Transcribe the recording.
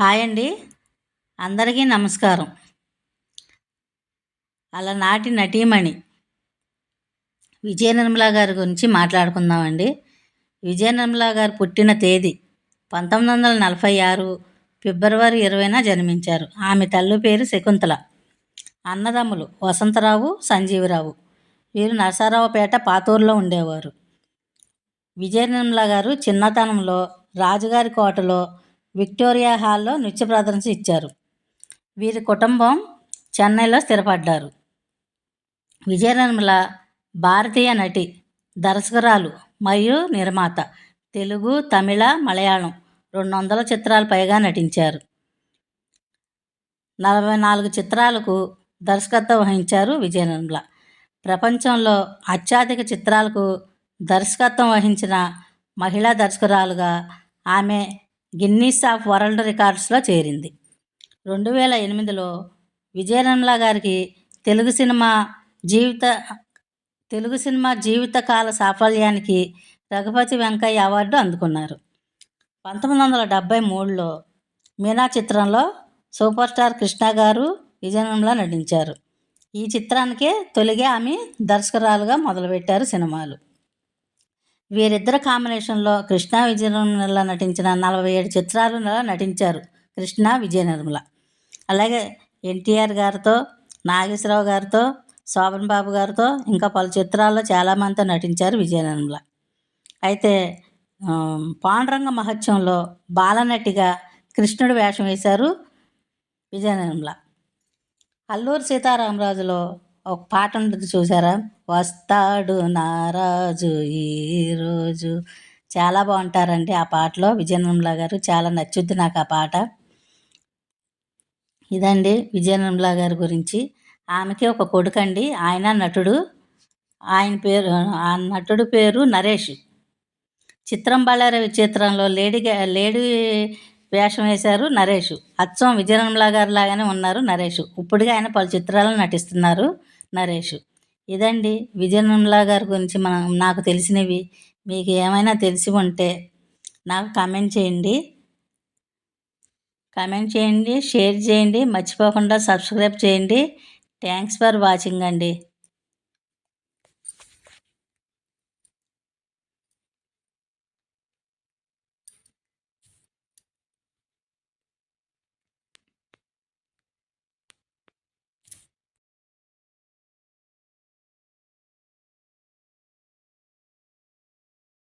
Hi అండి. అందరికీ నమస్కారం. అలనాటి నటీమణి విజయ నిర్మల గారి గురించి మాట్లాడుకుందామండి. విజయ నిర్మల గారు పుట్టిన తేదీ పంతొమ్మిది వందల నలభై ఆరు ఫిబ్రవరి ఇరవైన జన్మించారు. ఆమె తల్లి పేరు శకుంతల. అన్నదమ్ములు వసంతరావు సంజీవరావు. వీరు నరసరావుపేట పాతూరులో ఉండేవారు. విజయ నిర్మల గారు చిన్నతనంలో రాజుగారి కోటలో విక్టోరియా హాల్లో నృత్య ప్రదర్శన ఇచ్చారు. వీరి కుటుంబం చెన్నైలో స్థిరపడ్డారు. విజయ నిర్మల భారతీయ నటి దర్శకురాలు మరియు నిర్మాత తెలుగు తమిళ మలయాళం రెండు వందల చిత్రాలు పైగా నటించారు. నలభై నాలుగు చిత్రాలకు దర్శకత్వం వహించారు విజయ నిర్మల ప్రపంచంలో అత్యాధిక చిత్రాలకు దర్శకత్వం వహించిన మహిళా దర్శకురాలుగా ఆమె గిన్నీస్ ఆఫ్ వరల్డ్ రికార్డ్స్లో చేరింది. రెండు వేల ఎనిమిదిలో విజయ గారికి తెలుగు సినిమా జీవిత తెలుగు సినిమా జీవితకాల సాఫల్యానికి రఘుపతి వెంకయ్య అవార్డు అందుకున్నారు. పంతొమ్మిది వందల డెబ్భై మూడులో మీనా చిత్రంలో సూపర్ స్టార్ కృష్ణ గారు విజయ నటించారు. ఈ చిత్రానికే తొలిగా ఆమె దర్శకురాలుగా మొదలుపెట్టారు సినిమాలు. వీరిద్దరు కాంబినేషన్లో కృష్ణ విజయ నిర్మల నటించిన నలభై ఏడు చిత్రాలలో నటించారు కృష్ణ విజయ నిర్మల అలాగే ఎన్టీఆర్ గారితో నాగేశ్వరరావు గారితో శోభన్ బాబు గారితో ఇంకా పలు చిత్రాల్లో చాలామందితో నటించారు విజయ నిర్మల అయితే పాండురంగ మహత్యంలో బాలనటిగా కృష్ణుడు వేషం వేశారు విజయ నిర్మల అల్లూరు సీతారామరాజులో ఒక పాట ఉంటుంది చూసారా? వస్తాడు నారాజు ఈరోజు చాలా బాగుంటారండి ఆ పాటలో. విజయ గారు చాలా నచ్చుద్ది నాకు ఆ పాట. ఇదండి విజయ గారి గురించి. ఆమెకి ఒక కొడుకు అండి ఆయన నటుడు. ఆయన పేరు ఆ నటుడు పేరు నరేష్. చిత్రం బళ్ళార విచిత్రంలో లేడీ లేడీ వేషం వేశారు నరేష్. అచ్చం విజయ గారు లాగానే ఉన్నారు నరేష్. ఇప్పుడుగా ఆయన పలు చిత్రాలను నటిస్తున్నారు. నరేష్. ఇదండి విజయ గారి గురించి మనం నాకు తెలిసినవి. మీకు ఏమైనా తెలిసి ఉంటే నాకు కామెంట్ చేయండి. కామెంట్ చేయండి షేర్ చేయండి మర్చిపోకుండా సబ్స్క్రైబ్ చేయండి. థ్యాంక్స్ ఫర్ వాచింగ్ అండి.